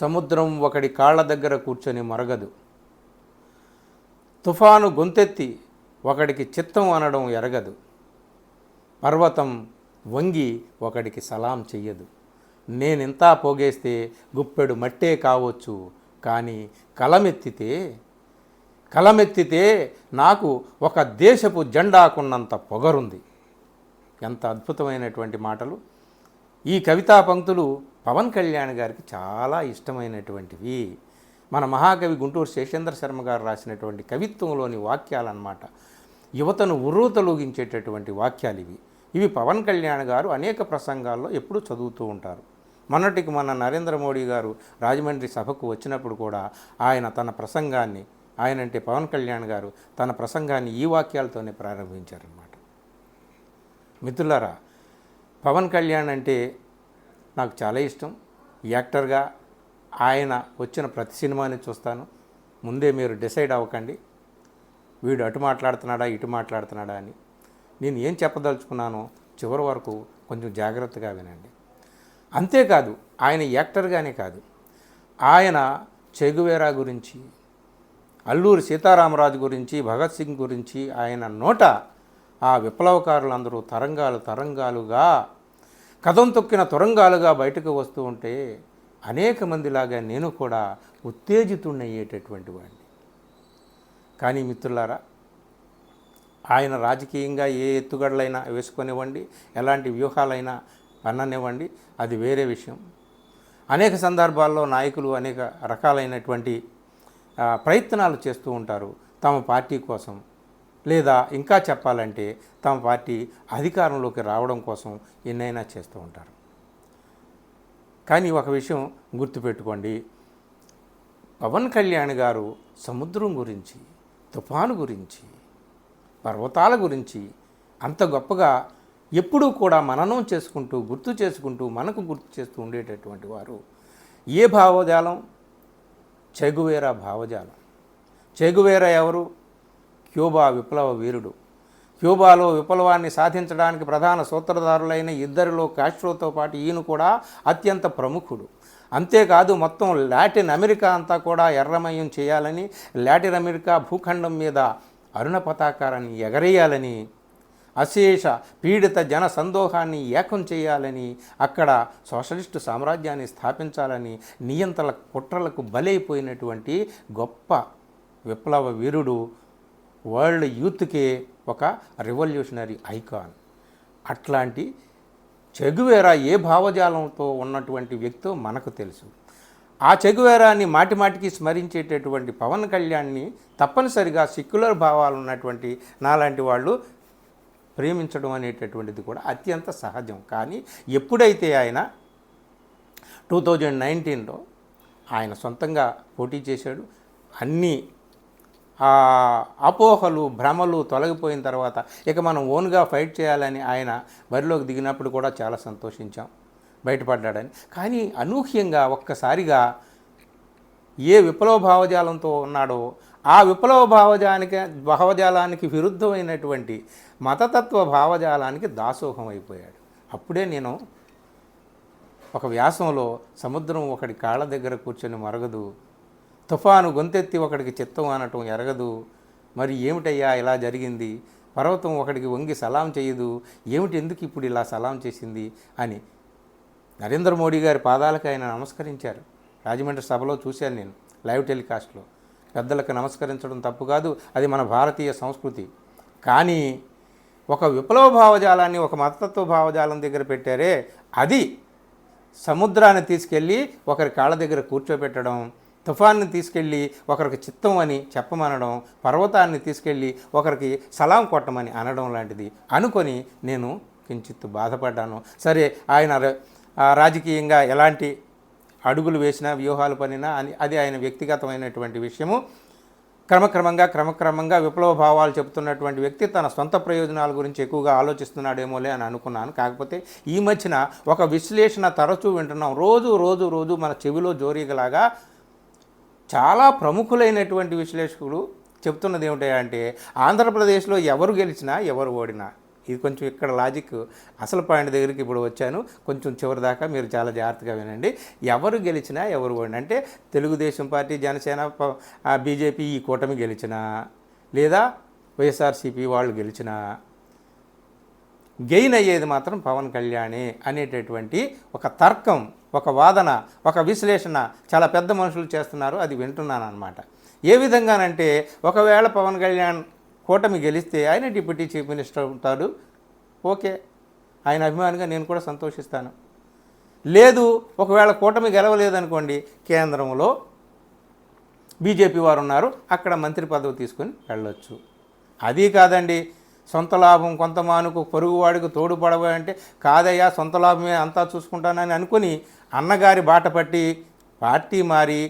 సముద్రం ఒకడి కాళ్ళ దగ్గర కూర్చొని మరగదు. తుఫాను గొంతెత్తి ఒకడికి చిత్తం అనడం ఎరగదు. పర్వతం వంగి ఒకడికి సలాం చెయ్యదు. నేనింతా పోగేస్తే గుప్పెడు మట్టే కావచ్చు. కానీ కలమెత్తితే కలమెత్తితే నాకు ఒక దేశపు జెండాకున్నంత పొగరుంది. ఎంత అద్భుతమైనటువంటి మాటలు. ఈ కవితా పంక్తులు పవన్ కళ్యాణ్ గారికి చాలా ఇష్టమైనటువంటివి. మన మహాకవి గుంటూరు శేషేంద్ర శర్మ గారు రాసినటువంటి కవిత్వంలోని వాక్యాలన్నమాట. యువతను ఉర్రూతలూగించేటటువంటి వాక్యాలు ఇవి. ఇవి పవన్ కళ్యాణ్ గారు అనేక ప్రసంగాల్లో ఎప్పుడూ చదువుతూ ఉంటారు. మొన్నటికి మన నరేంద్ర మోడీ గారు రాజమండ్రి సభకు వచ్చినప్పుడు కూడా ఆయన తన ప్రసంగాన్ని ఆయన అంటే పవన్ కళ్యాణ్ గారు తన ప్రసంగాన్ని ఈ వాక్యాలతోనే ప్రారంభించారనమాట మిత్రులారా పవన్ కళ్యాణ్ అంటే నాకు చాలా ఇష్టం. యాక్టర్గా ఆయన వచ్చిన ప్రతి సినిమాని చూస్తాను. ముందే మీరు డిసైడ్ అవ్వకండి. వీడు అటు మాట్లాడుతున్నాడా ఇటు మాట్లాడుతున్నాడా అని. నేను ఏం చెప్పదలుచుకున్నానో చివరి వరకు కొంచెం జాగ్రత్తగా వినండి. అంతేకాదు ఆయన యాక్టర్గానే కాదు. ఆయన చెగువేరా గురించి అల్లూరి సీతారామరాజు గురించి భగత్ సింగ్ గురించి ఆయన నోట ఆ విప్లవకారులందరూ తరంగాలు తరంగాలుగా కథం తొక్కిన తొరంగాలుగా బయటకు వస్తూ ఉంటే అనేక మందిలాగా నేను కూడా ఉత్తేజితుణ్ణయ్యేటటువంటి వాడిని కానీ మిత్రులారా ఆయన రాజకీయంగా ఏ ఎత్తుగడలైనా వేసుకొనివ్వండి ఎలాంటి వ్యూహాలైనా పన్ననివ్వండి అది వేరే విషయం. అనేక సందర్భాల్లో నాయకులు అనేక రకాలైనటువంటి ప్రయత్నాలు చేస్తూ ఉంటారు తమ పార్టీ కోసం. లేదా ఇంకా చెప్పాలంటే తమ పార్టీ అధికారంలోకి రావడం కోసం ఎన్నైనా చేస్తూ ఉంటారు. కానీ ఒక విషయం గుర్తుపెట్టుకోండి. పవన్ కళ్యాణ్ గారు సముద్రం గురించి తుఫాను గురించి పర్వతాల గురించి అంత గొప్పగా ఎప్పుడూ కూడా మననం చేసుకుంటూ గుర్తు చేసుకుంటూ మనకు గుర్తు చేస్తూ ఉండేటటువంటి వారు ఏ భావజాలం? చెగువేరా భావజాలం. చెగువేరా ఎవరు? క్యూబా విప్లవ వీరుడు. క్యూబాలో విప్లవాన్ని సాధించడానికి ప్రధాన సూత్రధారులైన ఇద్దరిలో కాస్ట్రోతో పాటు ఈయన కూడా అత్యంత ప్రముఖుడు. అంతేకాదు మొత్తం లాటిన్ అమెరికా అంతా కూడా ఎర్రమయం చేయాలని లాటిన్ అమెరికా భూఖండం మీద అరుణ పతాకారాన్ని ఎగరేయాలని అశేష పీడిత జన సందోహాన్ని ఏకం చేయాలని అక్కడ సోషలిస్టు సామ్రాజ్యాన్ని స్థాపించాలని నియంత్రణ కుట్రలకు బలైపోయినటువంటి గొప్ప విప్లవ వీరుడు వరల్డ్ యూత్కే ఒక రివల్యూషనరీ ఐకాన్. అట్లాంటి చెగువేరా ఏ భావజాలంతో ఉన్నటువంటి వ్యక్తో మనకు తెలుసు. ఆ చెగువేరాన్ని మాటిమాటికి స్మరించేటటువంటి పవన్ కళ్యాణ్ని తప్పనిసరిగా సెక్యులర్ భావాలు ఉన్నటువంటి నాలాంటి వాళ్ళు ప్రేమించడం అనేటటువంటిది కూడా అత్యంత సహజం. కానీ ఎప్పుడైతే ఆయన టూ థౌజండ్ నైన్టీన్లో ఆయన సొంతంగా పోటీ చేశాడు అన్నీ అపోహలు భ్రమలు తొలగిపోయిన తర్వాత ఇక మనం ఓన్గా ఫైట్ చేయాలని ఆయన బరిలోకి దిగినప్పుడు కూడా చాలా సంతోషించాం బయటపడ్డాడని. కానీ అనూహ్యంగా ఒక్కసారిగా ఏ విప్లవ భావజాలంతో ఉన్నాడో ఆ విప్లవ భావజానికి భావజాలానికి విరుద్ధమైనటువంటి మతతత్వ భావజాలానికి దాసోహం అయిపోయాడు. అప్పుడే నేను ఒక వ్యాసంలో సముద్రం ఒకటి కాళ్ళ దగ్గర కూర్చొని మరగదు తుఫాను గొంతెత్తి ఒకడికి చిత్తం అనటం ఎరగదు. మరి ఏమిటయ్యా ఇలా జరిగింది? పర్వతం ఒకడికి వంగి సలాం చేయదు. ఏమిటి ఎందుకు ఇప్పుడు ఇలా సలాం చేసింది? అని నరేంద్ర మోడీ గారి పాదాలకు ఆయన నమస్కరించారు. రాజమండ్రి సభలో చూశాను నేను లైవ్ టెలికాస్ట్లో. పెద్దలకు నమస్కరించడం తప్పు కాదు అది మన భారతీయ సంస్కృతి. కానీ ఒక విప్లవ భావజాలాన్ని ఒక మతతత్వ భావజాలం దగ్గర పెట్టారే అది సముద్రాన్ని తీసుకెళ్ళి ఒకరి కాళ్ళ దగ్గర కూర్చోబెట్టడం తుఫాన్ని తీసుకెళ్ళి ఒకరికి చిత్తం అని చెప్పమనడం పర్వతాన్ని తీసుకెళ్ళి ఒకరికి సలాం కొట్టమని అనడం లాంటిది అనుకొని నేను కించిత్ బాధపడ్డాను. సరే ఆయన రాజకీయంగా ఎలాంటి అడుగులు వేసినా వ్యూహాలు పనినా అని అది ఆయన వ్యక్తిగతమైనటువంటి విషయము. క్రమక్రమంగా క్రమక్రమంగా విప్లవ భావాలు చెబుతున్నటువంటి వ్యక్తి తన సొంత ప్రయోజనాల గురించి ఎక్కువగా ఆలోచిస్తున్నాడేమోలే అని అనుకున్నాను. కాకపోతే ఈ మధ్యన ఒక విశ్లేషణ తరచూ వింటున్నాం. రోజు రోజు రోజు మన చెవిలో జోరీగలాగా చాలా ప్రముఖులైనటువంటి విశ్లేషకులు చెప్తున్నది ఏమిటంటే ఆంధ్రప్రదేశ్లో ఎవరు గెలిచినా ఎవరు ఓడినా. ఇది కొంచెం ఇక్కడ లాజిక్. అసలు పాయింట్ దగ్గరికి ఇప్పుడు వచ్చాను. కొంచెం చివరి దాకా మీరు చాలా జాగ్రత్తగా వినండి. ఎవరు గెలిచినా ఎవరు ఓడినా. అంటే తెలుగుదేశం పార్టీ జనసేన ప- బీజేపీ ఈ కూటమి గెలిచినా లేదా వైఎస్ఆర్సీపీ వాళ్ళు గెలిచినా గెయిన్ అయ్యేది మాత్రం పవన్ కళ్యాణే అనేటటువంటి ఒక తర్కం ఒక వాదన ఒక విశ్లేషణ చాలా పెద్ద మనుషులు చేస్తున్నారు అది వింటున్నాను అనమాట ఏ విధంగానంటే ఒకవేళ పవన్ కళ్యాణ్ కూటమి గెలిస్తే ఆయన డిప్యూటీ చీఫ్ మినిస్టర్ ఉంటాడు ఓకే. ఆయన అభిమానిగా నేను కూడా సంతోషిస్తాను. లేదు ఒకవేళ కూటమి గెలవలేదనుకోండి కేంద్రంలో బీజేపీ వారు ఉన్నారు అక్కడ మంత్రి పదవి తీసుకొని వెళ్ళొచ్చు. అది కాదండి సొంత లాభం కొంత మానుకు పొరుగువాడికి తోడుపడవ అంటే కాదయ్యా సొంత లాభమే అంతా చూసుకుంటానని అనుకుని అన్నగారి బాట పట్టి పార్టీ మారి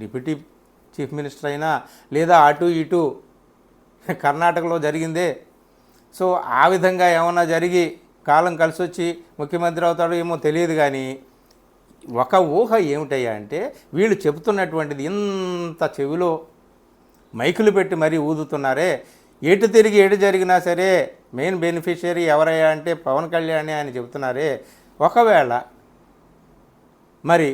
డిప్యూటీ చీఫ్ మినిస్టర్ అయినా లేదా అటు ఇటు కర్ణాటకలో జరిగిందే. సో ఆ విధంగా ఏమన్నా జరిగి కాలం కలిసి వచ్చి ముఖ్యమంత్రి అవుతాడో ఏమో తెలియదు కానీ ఒక ఊహ ఏమిటయ్యా అంటే వీళ్ళు చెబుతున్నటువంటిది ఇంత చెవిలో మైకులు పెట్టి మరీ ఊదుతున్నారే. ఎటు తిరిగి ఎటు జరిగినా సరే మెయిన్ బెనిఫిషియరీ ఎవరయ్యా అంటే పవన్ కళ్యాణ్ అని చెబుతున్నారే. ఒకవేళ మరి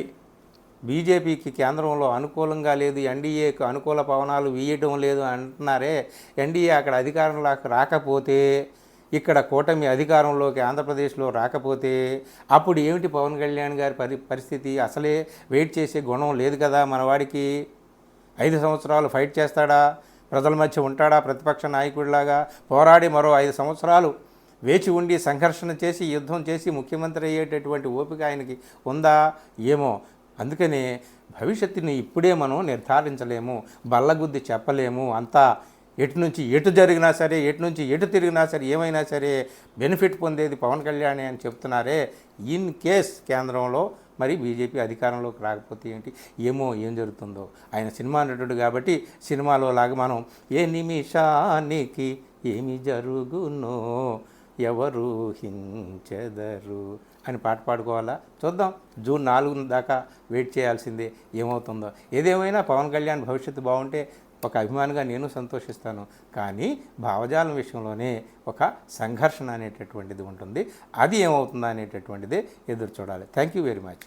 బీజేపీకి కేంద్రంలో అనుకూలంగా లేదు ఎన్డీఏకు అనుకూల పవనాలు వీయడం లేదు అంటున్నారే ఎన్డీఏ అక్కడ అధికారంలోకి రాకపోతే ఇక్కడ కూటమి అధికారంలోకి ఆంధ్రప్రదేశ్లో రాకపోతే అప్పుడు ఏమిటి పవన్ కళ్యాణ్ గారి పరి పరిస్థితి? అసలే వెయిట్ చేసే గుణం లేదు కదా మనవాడికి ఐదు సంవత్సరాలు ఫైట్ చేస్తాడా? ప్రజల మధ్య ఉంటాడా? ప్రతిపక్ష నాయకుడిలాగా పోరాడి మరో ఐదు సంవత్సరాలు వేచి ఉండి సంఘర్షణ చేసి యుద్ధం చేసి ముఖ్యమంత్రి అయ్యేటటువంటి ఓపిక ఆయనకి ఉందా? ఏమో. అందుకనే భవిష్యత్తుని ఇప్పుడే మనం నిర్ధారించలేము బల్లగుద్ది చెప్పలేము. అంతా ఎటు నుంచి ఎటు జరిగినా సరే ఎటు నుంచి ఎటు తిరిగినా సరే ఏమైనా సరే బెనిఫిట్ పొందేది పవన్ కళ్యాణ్ అని చెప్తున్నారే. ఇన్ కేస్ కేంద్రంలో మరి బీజేపీ అధికారంలోకి రాకపోతే ఏంటి? ఏమో ఏం జరుగుతుందో. ఆయన సినిమా నటుడు కాబట్టి సినిమాలో లాగా మనం ఏ నిమిషానికి ఏమి జరుగునో ఎవరు హించెదరు అని పాట పాడుకోవాలా? చూద్దాం. జూన్ నాలుగు దాకా వెయిట్ చేయాల్సిందే ఏమవుతుందో. ఏదేమైనా పవన్ కళ్యాణ్ భవిష్యత్తు బాగుంటే ఒక అభిమానిగా నేను సంతోషిస్తాను. కానీ భావజాలం విషయంలోనే ఒక సంఘర్షణ అనేటటువంటిది ఉంటుంది. అది ఏమవుతుందా అనేటటువంటిదే ఎదురు చూడాలి. Thank you very much